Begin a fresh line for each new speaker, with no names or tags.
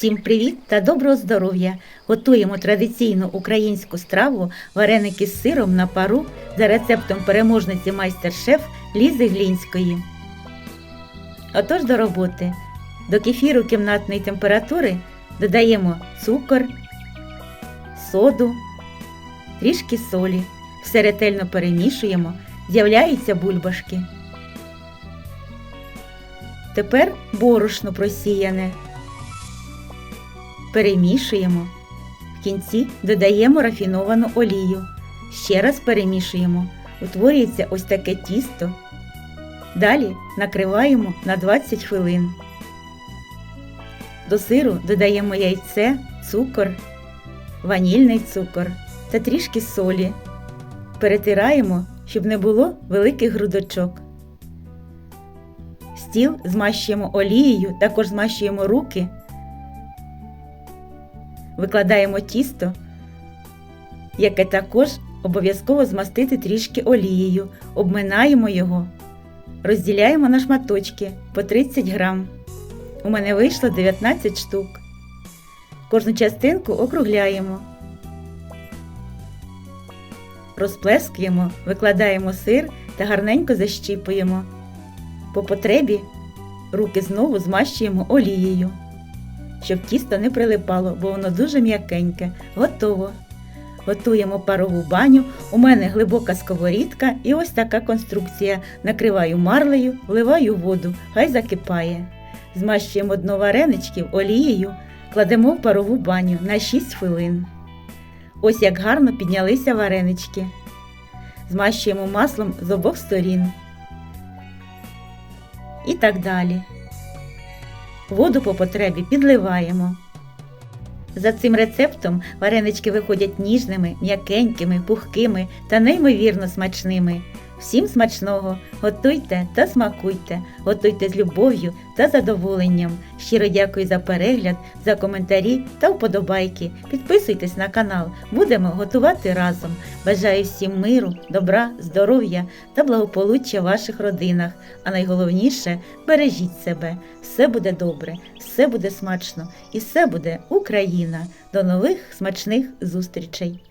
Всім привіт та доброго здоров'я! Готуємо традиційну українську страву вареники з сиром на пару за рецептом переможниці майстер-шеф Лізи Глінської. Отож до роботи. До кефіру кімнатної температури додаємо цукор, соду, трішки солі. Все ретельно перемішуємо, з'являються бульбашки. Тепер борошно просіяне. Перемішуємо. В кінці додаємо рафіновану олію. Ще раз перемішуємо. Утворюється ось таке тісто. Далі накриваємо на 20 хвилин. До сиру додаємо яйце, цукор, ванільний цукор та трішки солі. Перетираємо, щоб не було великих грудочок. Стіл змащуємо олією, також змащуємо руки. Викладаємо тісто, яке також обов'язково змастити трішки олією, обминаємо його, розділяємо на шматочки по 30 грам. У мене вийшло 19 штук. Кожну частинку округляємо. Розплескуємо, викладаємо сир та гарненько защіпуємо. По потребі руки знову змащуємо олією щоб тісто не прилипало, бо воно дуже м'якеньке. Готово. Готуємо парову баню. У мене глибока сковорідка і ось така конструкція. Накриваю марлею, вливаю воду, хай закипає. Змащуємо дно вареничків олією, кладемо в парову баню на 6 хвилин. Ось як гарно піднялися варенички. Змащуємо маслом з обох сторін. І так далі. Воду по потребі підливаємо. За цим рецептом варенички виходять ніжними, м'якенькими, пухкими та неймовірно смачними. Всім смачного! Готуйте та смакуйте, готуйте з любов'ю та задоволенням. Щиро дякую за перегляд, за коментарі та вподобайки. Підписуйтесь на канал, будемо готувати разом. Бажаю всім миру, добра, здоров'я та благополуччя в ваших родинах. А найголовніше бережіть себе. Все буде добре, все буде смачно і все буде Україна. До нових смачних зустрічей!